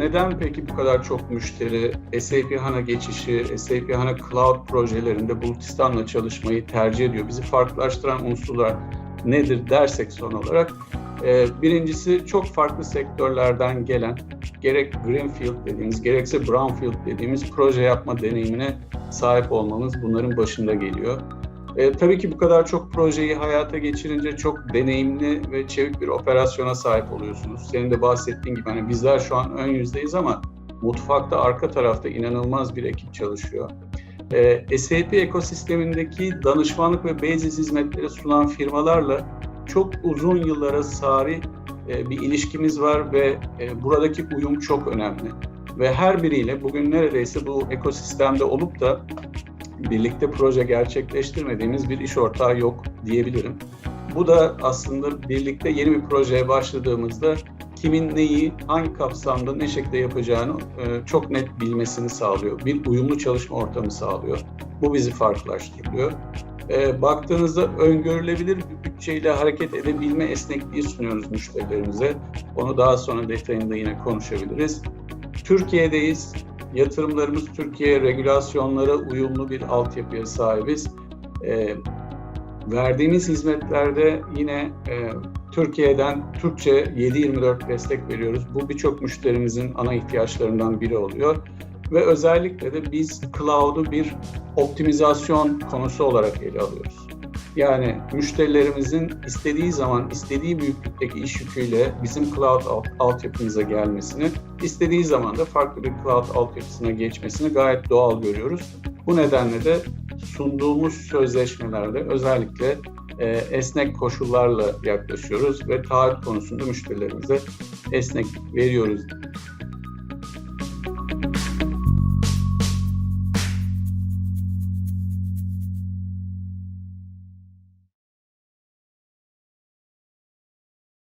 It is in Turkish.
neden peki bu kadar çok müşteri SAP HANA geçişi, SAP HANA Cloud projelerinde Bulutistan'la çalışmayı tercih ediyor? Bizi farklılaştıran unsurlar nedir dersek son olarak e, birincisi çok farklı sektörlerden gelen gerek Greenfield dediğimiz gerekse Brownfield dediğimiz proje yapma deneyimine sahip olmamız bunların başında geliyor. E, tabii ki bu kadar çok projeyi hayata geçirince çok deneyimli ve çevik bir operasyona sahip oluyorsunuz. Senin de bahsettiğin gibi hani bizler şu an ön yüzdeyiz ama mutfakta arka tarafta inanılmaz bir ekip çalışıyor. E, SAP ekosistemindeki danışmanlık ve basis hizmetleri sunan firmalarla çok uzun yıllara sari e, bir ilişkimiz var ve e, buradaki uyum çok önemli. Ve her biriyle bugün neredeyse bu ekosistemde olup da birlikte proje gerçekleştirmediğimiz bir iş ortağı yok diyebilirim. Bu da aslında birlikte yeni bir projeye başladığımızda kimin neyi, hangi kapsamda, ne şekilde yapacağını e, çok net bilmesini sağlıyor. Bir uyumlu çalışma ortamı sağlıyor. Bu bizi farklılaştırıyor. E, baktığınızda öngörülebilir bir bütçeyle hareket edebilme esnekliği sunuyoruz müşterilerimize. Onu daha sonra detayında yine konuşabiliriz. Türkiye'deyiz. Yatırımlarımız Türkiye regülasyonlara uyumlu bir altyapıya sahibiz. E, verdiğimiz hizmetlerde yine e, Türkiye'den Türkçe 7-24 destek veriyoruz. Bu birçok müşterimizin ana ihtiyaçlarından biri oluyor. Ve özellikle de biz cloud'u bir optimizasyon konusu olarak ele alıyoruz. Yani müşterilerimizin istediği zaman, istediği büyüklükteki iş yüküyle bizim cloud alt, altyapımıza gelmesini, istediği zaman da farklı bir cloud altyapısına geçmesini gayet doğal görüyoruz. Bu nedenle de sunduğumuz sözleşmelerde özellikle e, esnek koşullarla yaklaşıyoruz ve taahhüt konusunda müşterilerimize esnek veriyoruz